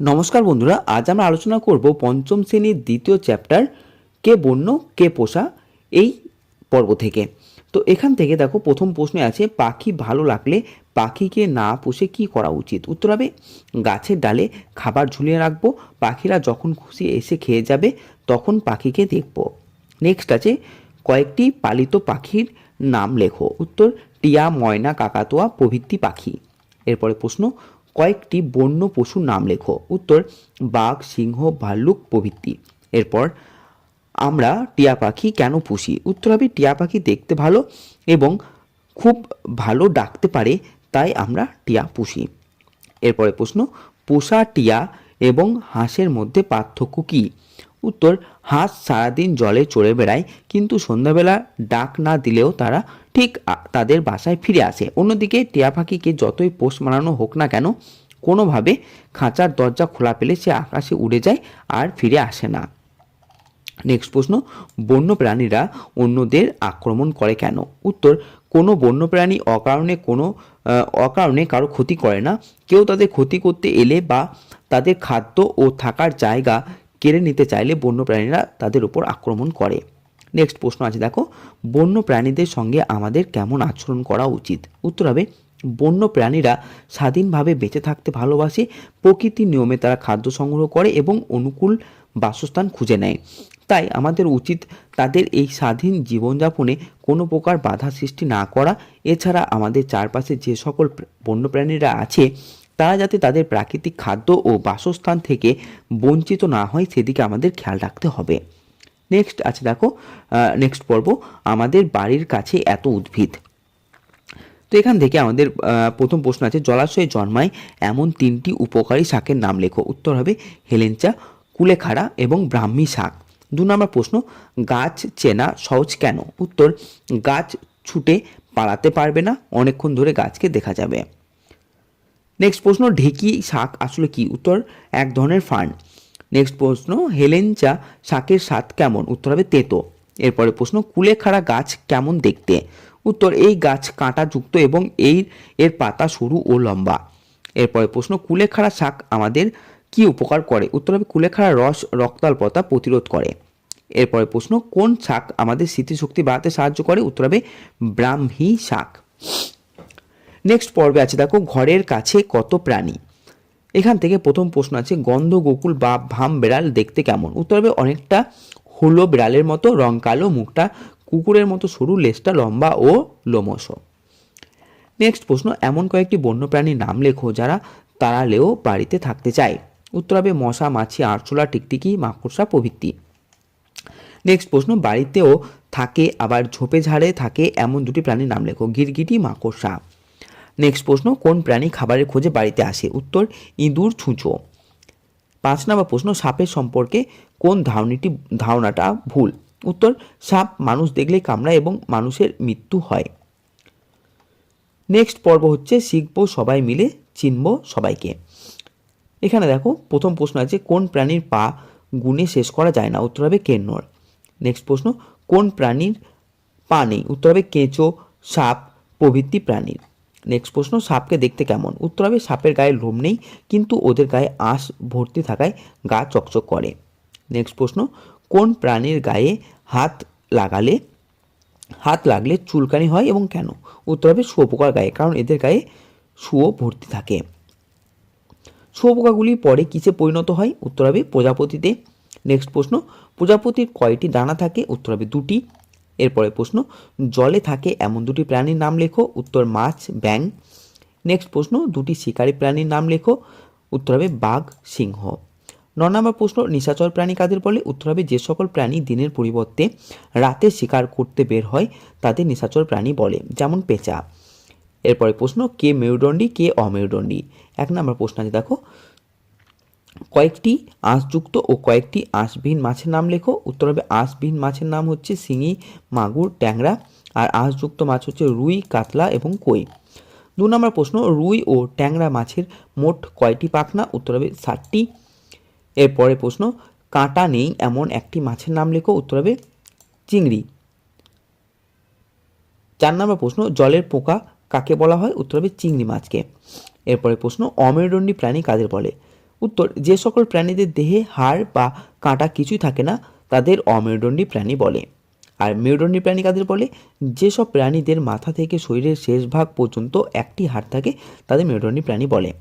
নমস্কার বন্ধুরা, আজ আমরা আলোচনা করব পঞ্চম শ্রেণির দ্বিতীয় চ্যাপ্টার, কে বন্য, কে পোষা, এই পর্ব থেকে। তো এখান থেকে দেখো, প্রথম প্রশ্নে আছে, পাখি ভালো লাগলে পাখিকে না পুষে কি করা উচিত? উত্তর হবে, গাছের ডালে খাবার ঝুলিয়ে রাখব, পাখিরা যখন খুশি এসে খেয়ে যাবে, তখন পাখিকে দেখব। নেক্সট আছে, কয়েকটি পালিত পাখির নাম লেখো। উত্তর, টিয়া, ময়না, কাকাতোয়া প্রভৃতি পাখি। এরপরে প্রশ্ন কয়েকটি বন্য পশুর নাম লেখো। উত্তর, বাঘ, সিংহ, ভাল্লুক প্রভৃতি। এরপর আমরা টিয়া পাখি কেন পুষি? উত্তর হবে টিয়া পাখি দেখতে ভালো এবং খুব ভালো ডাকতে পারে, তাই আমরা টিয়া পুষি। এরপরে প্রশ্ন, পোষা টিয়া এবং হাঁসের মধ্যে পার্থক্য কী? উত্তর, হাঁস সারাদিন জলে চড়ে বেড়ায়, কিন্তু সন্ধ্যাবেলা ডাক না দিলেও তারা ঠিক তাদের বাসায় ফিরে আসে। অন্যদিকে টিয়া পাখিকে যতই পোষ মানানো হোক না কেন, কোনোভাবে খাঁচার দরজা খোলা পেলে সে আকাশে উড়ে যায় আর ফিরে আসে না। নেক্সট প্রশ্ন বন্য প্রাণীরা অন্যদের আক্রমণ করে কেন? উত্তর, কোনো বন্য প্রাণী অকারণে কোনো অকারণে কারও ক্ষতি করে না। কেউ তাদের ক্ষতি করতে এলে বা তাদের খাদ্য ও থাকার জায়গা কেড়ে নিতে চাইলে বন্য প্রাণীরা তাদের উপর আক্রমণ করে। নেক্সট প্রশ্ন আছে, দেখো বন্য প্রাণীদের সঙ্গে আমাদের কেমন আচরণ করা উচিত? উত্তর হবে বন্য প্রাণীরা স্বাধীনভাবে বেঁচে থাকতে ভালোবাসে প্রকৃতির নিয়মে তারা খাদ্য সংগ্রহ করে এবং অনুকূল বাসস্থান খুঁজে নেয়। তাই আমাদের উচিত তাদের এই স্বাধীন জীবনযাপনে কোনো প্রকার বাধা সৃষ্টি না করা। এছাড়া আমাদের চারপাশে যে সকল প্র- বন্যপ্রাণীরা আছে তারা যাতে তাদের প্রাকৃতিক খাদ্য ও বাসস্থান থেকে বঞ্চিত না হয়, সেদিকে আমাদের খেয়াল রাখতে হবে। নেক্সট আছে দেখো নেক্সট পর্ব, আমাদের বাড়ির কাছে এত উদ্ভিদ। তো এখান থেকে আমাদের প্রথম প্রশ্ন আছে, জলাশয়ে জন্মায় এমন তিনটি উপকারী শাকের নাম লেখো। উত্তর হবে হেলেঞ্চা, কুলেখাড়া এবং ব্রাহ্মী শাক। দু নম্বর প্রশ্ন, গাছ চেনা সহজ কেন? উত্তর, গাছ ছুটে পালাতে পারবে না, অনেকক্ষণ ধরে গাছকে দেখা যাবে। নেক্সট প্রশ্ন, ঢেকি শাক আসলে কি? উত্তর, এক ধরনের ফান্ড। নেক্সট প্রশ্ন, হেলেঞ্চা শাকের স্বাদ কেমন? উত্তর হবে তেতো। এরপরে প্রশ্ন, কুলেখাড়া গাছ কেমন দেখতে? উত্তর, এই গাছ কাঁটাযুক্ত এবং এই, এর পাতা সরু ও লম্বা। এরপরে প্রশ্ন, কুলেখাড়া শাক আমাদের কি উপকার করে? উত্তর হবে, কুলেখাড়া রস, রক্তাল্পতা প্রতিরোধ করে। এরপরে প্রশ্ন, কোন শাক আমাদের স্মৃতিশক্তি বাড়াতে সাহায্য করে? উত্তর হবে, ব্রাহ্মী শাক। নেক্সট পর্বে আছে, দেখো, ঘরের কাছে কত প্রাণী? এখান থেকে প্রথম প্রশ্ন আছে, গন্ধ, গোকুল বা ভাম, বেড়াল দেখতে কেমন? উত্তর হবে অনেকটা হলো বিড়ালের মতো, রং কালো, মুখটা কুকুরের মতো সরু, লেজটা লম্বা ও লোমশ। নেক্সট প্রশ্ন, এমন কয়েকটি বন্যপ্রাণীর নাম লেখো যারা তাড়ালেও বাড়িতে থাকতে চায়। উত্তর হবে মশা, মাছি, আরচোলা, টিকটিকি, মাকড়সা প্রভৃতি। নেক্সট প্রশ্ন, বাড়িতেও থাকে, আবার ঝোপে ঝাড়ে থাকে এমন দুটি প্রাণীর নাম লেখো। গিরগিটি, মাকড়সা। নেক্সট প্রশ্ন, কোন প্রাণী খাবারের খোঁজে বাড়িতে আসে? উত্তর, ইঁদুর, ছুঁচো। পাঁচ নম্বর প্রশ্ন, সাপের সম্পর্কে কোন ধারণীটি, ধারণাটা ভুল? উত্তর, সাপ মানুষ দেখলেই কামড়ায় এবং মানুষের মৃত্যু হয়। নেক্সট পর্ব হচ্ছে, শিখব সবাই মিলে, চিনব সবাইকে। এখানে দেখো, প্রথম প্রশ্ন আছে, কোন প্রাণীর পা গুণে শেষ করা যায় না? উত্তর হবে কেন্নর। নেক্সট প্রশ্ন, কোন প্রাণীর পা নেই? উত্তর হবে কেঁচো, সাপ প্রভৃতি প্রাণীর। নেক্সট প্রশ্ন, সাপকে দেখতে কেমন? উত্তর হবে, সাপের গায়ে লোম নেই, কিন্তু ওদের গায়ে আঁশ ভর্তি থাকায় গা চকচক করে। নেক্সট প্রশ্ন, কোন প্রাণীর গায়ে হাত লাগালে, হাত লাগলে চুলকানি হয় এবং কেন? উত্তর হবে, শুয়োপোকার গায়ে, কারণ এদের গায়ে শুয়ো ভর্তি থাকে। শুয়োপোকাগুলি পরে কিসে পরিণত হয়? উত্তর হবে, প্রজাপতিতে। নেক্সট প্রশ্ন, প্রজাপতির কয়টি দানা থাকে? উত্তর হবে, দুটি। এরপরে প্রশ্ন, জলে থাকে এমন দুটি প্রাণীর নাম লেখো। উত্তর, মাছ ব্যাং নেক্সট প্রশ্ন, দুটি শিকারী প্রাণীর নাম লেখো। উত্তর হবে বাঘ, সিংহ। ন নম্বর প্রশ্ন, নিশাচর প্রাণী কাদের বলে? উত্তর হবে যে সকল প্রাণী দিনের পরিবর্তে রাতে শিকার করতে বের হয়, তাদের নিশাচর প্রাণী বলে, যেমন পেঁচা। এরপরে প্রশ্ন, কে মেরুদণ্ডী, কে অমেরুদণ্ডী? এক নম্বর প্রশ্ন আছে, দেখো। কয়েকটি আঁশযুক্ত ও কয়েকটি আঁশবিহীন মাছের নাম লেখো। উত্তর হবে আঁশবিহীন মাছের নাম হচ্ছে শিঙি, মাগুর, ট্যাংরা আর আঁশযুক্ত মাছ হচ্ছে রুই, কাতলা এবং কই। দু নম্বর প্রশ্ন, রুই ও ট্যাংরা মাছের মোট কয়টি পাখনা? উত্তর হবে ষাটটি। এরপরে প্রশ্ন, কাঁটা নেই এমন একটি মাছের নাম লেখো। উত্তর হবে চিংড়ি। চার নম্বর প্রশ্ন, জলের পোকা কাকে বলা হয়? উত্তর হবে চিংড়ি মাছকে। এরপরে প্রশ্ন, অমেরুদণ্ডী প্রাণী কাদের বলে? উত্তর, যে সকল প্রাণীদের দেহে হাড় বা কাঁটা কিছুই থাকে না, তাদের অমেরুদণ্ডী প্রাণী বলে। আর মেরুদণ্ডী প্রাণী কাদের বলে? যেসব প্রাণীদের মাথা থেকে শরীরের শেষ ভাগ পর্যন্ত একটি হাড় থাকে, তাদের মেরুদণ্ডী প্রাণী বলে।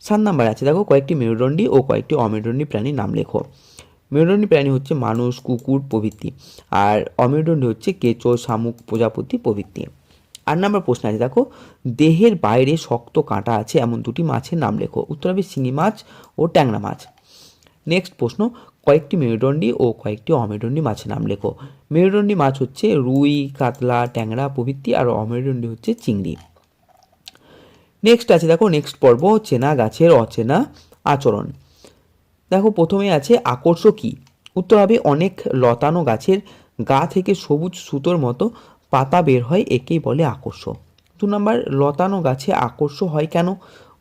সাত নাম্বার আছে, দেখো, কয়েকটি মেরুদণ্ডী ও কয়েকটি অমেরুদণ্ডী প্রাণীর নাম লেখো। মেরুদণ্ডী প্রাণী হচ্ছে মানুষ, কুকুর প্রভৃতি। আর অমেরুদণ্ডী হচ্ছে কেঁচো, শামুক প্রজাপতি প্রভৃতি। আট নম্বর প্রশ্ন আছে, দেখো, দেহের বাইরে শক্ত কাঁটা আছে, এমন দুটি মাছের নাম লেখো। উত্তর হবে শিঙি মাছ ও ট্যাংরা মাছ। নেক্সট প্রশ্ন, কয়েকটি মেরুদণ্ডী ও কয়েকটি অমেরুদণ্ডী মাছের নাম লেখো। মেরুদণ্ডী মাছ হচ্ছে রুই, কাতলা, ট্যাংরা প্রভৃতি আর অমেরুদণ্ডী হচ্ছে চিংড়ি। নেক্সট আছে, দেখো নেক্সট পর্ব, চেনা গাছের অচেনা আচরণ। দেখো, প্রথমে আছে আকর্ষ কি? উত্তর হবে অনেক লতানো গাছের গা থেকে সবুজ সুতোর মতো পাতা বের হয় একেই বলে আকর্ষ। দু নম্বর, লতানো গাছে আকর্ষ হয় কেন?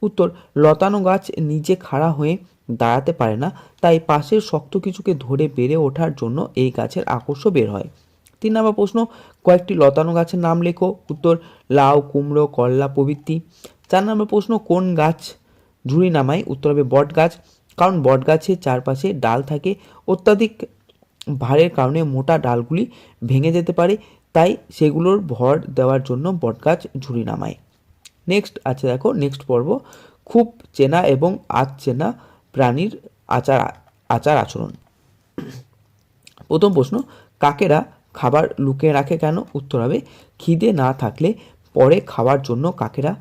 উত্তর, লতানো গাছ নিজে খাড়া হয়ে দাঁড়াতে পারে না, তাই পাশের শক্ত কিছুকে ধরে বেড়ে ওঠার জন্য এই গাছের আকর্ষ বের হয়। তিন নম্বর প্রশ্ন, কয়েকটি লতানো গাছের নাম লেখো। উত্তর, লাউ, কুমড়ো, করলা প্রভৃতি। চার নম্বর প্রশ্ন, কোন গাছ ঝুড়ি নামায়? উত্তর হবে বট গাছ, কারণ বট গাছের চারপাশে ডাল থাকে। অত্যাধিক ভারের কারণে মোটা ডালগুলি ভেঙে যেতে পারে। তাই সেগুলোর ভর দেওয়ার জন্য বটগাছ ঝুড়ি নামায়। নেক্সট আছে দেখো, নেক্সট পর্ব, খুব চেনা এবং আজ চেনা প্রাণীর আচার আচার আচরণ। প্রথম প্রশ্ন, কাকেরা খাবার লুকিয়ে রাখে কেন? উত্তর হবে, খিদে না থাকলে পরে খাওয়ার জন্য কাকেরা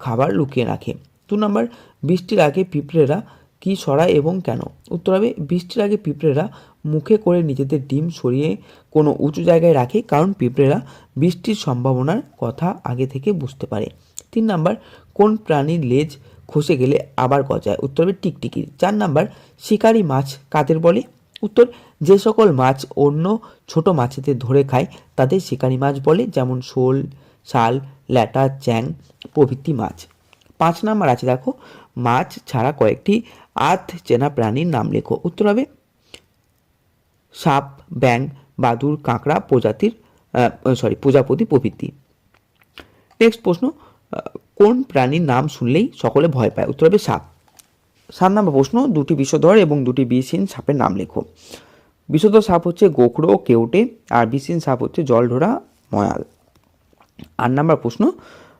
খাবার লুকিয়ে রাখে। দু নম্বর, বৃষ্টির আগে পিঁপড়েরা কি সরায় এবং কেন? উত্তর হবে, বৃষ্টির আগে পিঁপড়েরা মুখে করে নিজেদের ডিম সরিয়ে কোনো উঁচু জায়গায় রাখে, কারণ পিঁপড়েরা বৃষ্টির সম্ভাবনার কথা আগে থেকে বুঝতে পারে। তিন নাম্বার, কোন প্রাণীর লেজ খসে গেলে আবার গজায়? উত্তর হবে টিকটিকির চার নাম্বার, শিকারি মাছ কাদের বলে? উত্তর, যে সকল মাছ অন্য ছোট মাছেদের ধরে খায়, তাদের শিকারি মাছ বলে, যেমন শোল, শাল, ল্যাটা, চ্যাং, প্রভৃতি মাছ। পাঁচ নাম্বার আছে দেখো, মাছ ছাড়া কয়েকটি আধ চেনা প্রাণীর নাম লেখো। উত্তর হবে সাপ ব্যাং বাদুর কাঁকড়া প্রজাতির সরি প্রজাপতি প্রভৃতি। নেক্সট প্রশ্ন কোন প্রাণীর নাম শুনলেই সকলে ভয় পায়? উত্তর হবে সাপ। সাত নম্বর প্রশ্ন, দুটি বিষধর এবং দুটি বিষহীন সাপের নাম লেখো। বিষধর সাপ হচ্ছে গোখরো, কেউটে, আর বিষহীন সাপ হচ্ছে জলঢোরা, ময়াল। আট নম্বর প্রশ্ন,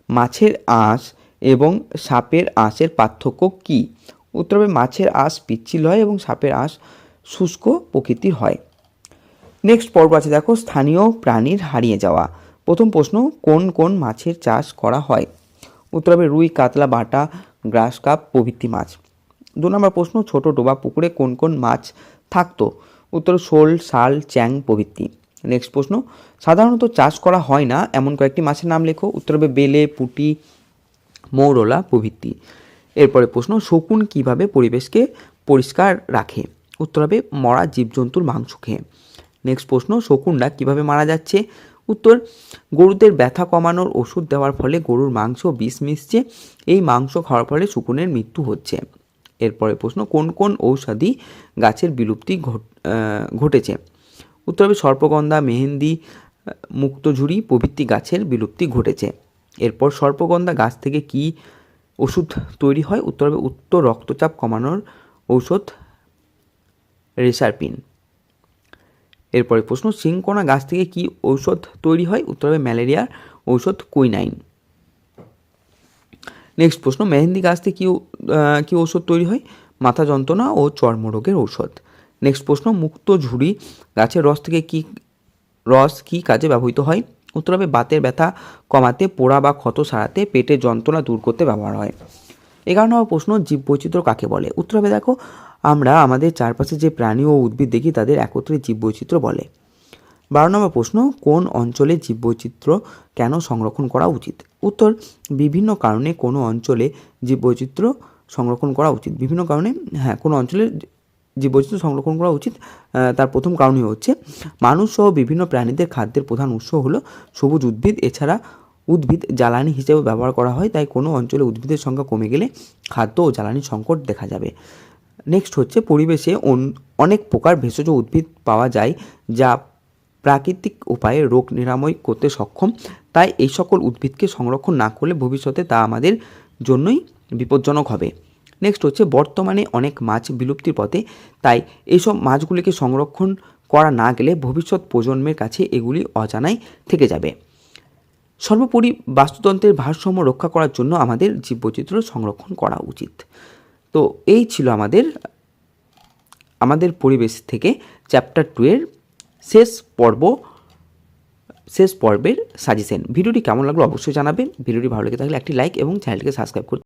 মাছের আঁশ এবং সাপের আঁশের পার্থক্য কি? উত্তর হবে মাছের আঁশ পিচ্ছিল হয় এবং সাপের আঁশ শুষ্ক প্রকৃতির হয়। নেক্সট পর্ব আছে দেখো, স্থানীয় প্রাণীর হারিয়ে যাওয়া। প্রথম প্রশ্ন, কোন কোন মাছের চাষ করা হয়? উত্তর হবে রুই, কাতলা, বাটা, গ্রাস কাপ, প্রভৃতি মাছ। দু নম্বর প্রশ্ন, ছোট ডোবা পুকুরে কোন কোন মাছ থাকতো? উত্তর, শোল, শাল, চ্যাং, প্রভৃতি। নেক্সট প্রশ্ন, সাধারণত চাষ করা হয় না, এমন কয়েকটি মাছের নাম লেখো। উত্তর হবে বেলে, পুঁটি, মৌরলা, প্রভৃতি। এরপরে প্রশ্ন, শকুন কীভাবে পরিবেশকে পরিষ্কার রাখে? উত্তর হবে মরা জীবজন্তুর মাংস খেয়ে। নেক্সট প্রশ্ন, শকুনরা কীভাবে মারা যাচ্ছে? উত্তর, গরুদের ব্যথা কমানোর ওষুধ দেওয়ার ফলে গরুর মাংস বিষ মিশছে, এই মাংস খাওয়ার ফলে শকুনের মৃত্যু হচ্ছে। এরপরে প্রশ্ন, কোন কোন ঔষধি গাছের বিলুপ্তি ঘট- ঘটেছে? উত্তর হবে সর্পগন্ধা, মেহেন্দি মুক্তঝুরি প্রভৃতি গাছের বিলুপ্তি ঘটেছে। এরপর সর্পগন্ধা গাছ থেকে কি ওষুধ তৈরি হয়? উত্তর হবে উচ্চ রক্তচাপ কমানোর ঔষধ রেসারপিন এরপরে প্রশ্ন, সিংকোনা গাছ থেকে কি ঔষধ তৈরি হয়? উত্তর হবে ম্যালেরিয়ার ঔষধ কুইনাইন। নেক্সট প্রশ্ন, মেহেন্দি গাছ থেকে কি কি ঔষধ তৈরি হয়? মাথা যন্ত্রণা ও চর্মরোগের ঔষধ। নেক্সট প্রশ্ন, মুক্ত ঝুড়ি গাছের রস থেকে কি, রস কি কাজে ব্যবহৃত হয়? উত্তর হবে, বাতের ব্যথা কমাতে, পোড়া বা ক্ষত সারাতে, পেটের যন্ত্রণা দূর করতে ব্যবহার হয়। এগারো নম্বর প্রশ্ন, জীববৈচিত্র্য কাকে বলে? উত্তর হবে, দেখো, আমরা আমাদের চারপাশে যে প্রাণী ও উদ্ভিদ দেখি, তাদের একত্রে জীববৈচিত্র্য বলে। বারো নম্বর প্রশ্ন, কোন অঞ্চলে জীববৈচিত্র্য কেন সংরক্ষণ করা উচিত? উত্তর, বিভিন্ন কারণে কোনো অঞ্চলে জীববৈচিত্র্য সংরক্ষণ করা উচিত। বিভিন্ন কারণে হ্যাঁ কোনো অঞ্চলে জীববৈচিত্র্য সংরক্ষণ করা উচিত তার প্রথম কারণই হচ্ছে, মানুষ সহ বিভিন্ন প্রাণীদের খাদ্যের প্রধান উৎস হলো সবুজ উদ্ভিদ। এছাড়া উদ্ভিদ জ্বালানি হিসেবে ব্যবহার করা হয়, তাই কোনো অঞ্চলে উদ্ভিদের সংখ্যা কমে গেলে খাদ্য ও জ্বালানি সংকট দেখা যাবে। নেক্সট হচ্ছে পরিবেশে অন- অনেক প্রকার ভেষজ উদ্ভিদ পাওয়া যায় যা প্রাকৃতিক উপায়ে রোগ নিরাময় করতে সক্ষম। তাই এই সকল উদ্ভিদকে সংরক্ষণ না করলে ভবিষ্যতে তা আমাদের জন্যই বিপজ্জনক হবে। নেক্সট হচ্ছে বর্তমানে অনেক মাছ বিলুপ্তির পথে, তাই এইসব মাছগুলিকে সংরক্ষণ করা না গেলে ভবিষ্যৎ প্রজন্মের কাছে এগুলি অজানাই থেকে যাবে। সর্বোপরি বাস্তুতন্ত্রের ভারসাম্য রক্ষা করার জন্য আমাদের জীববৈচিত্র্য সংরক্ষণ করা উচিত। তো এই ছিল আমাদের আমাদের পরিবেশ থেকে চ্যাপ্টার টু এর শেষ পর্ব, শেষ পর্বের সাজেশন ভিডিওটি কেমন লাগল অবশ্যই জানাবেন। ভিডিওটি ভালো লেগে থাকলে একটি লাইক এবং চ্যানেলটিকে সাবস্ক্রাইব করতে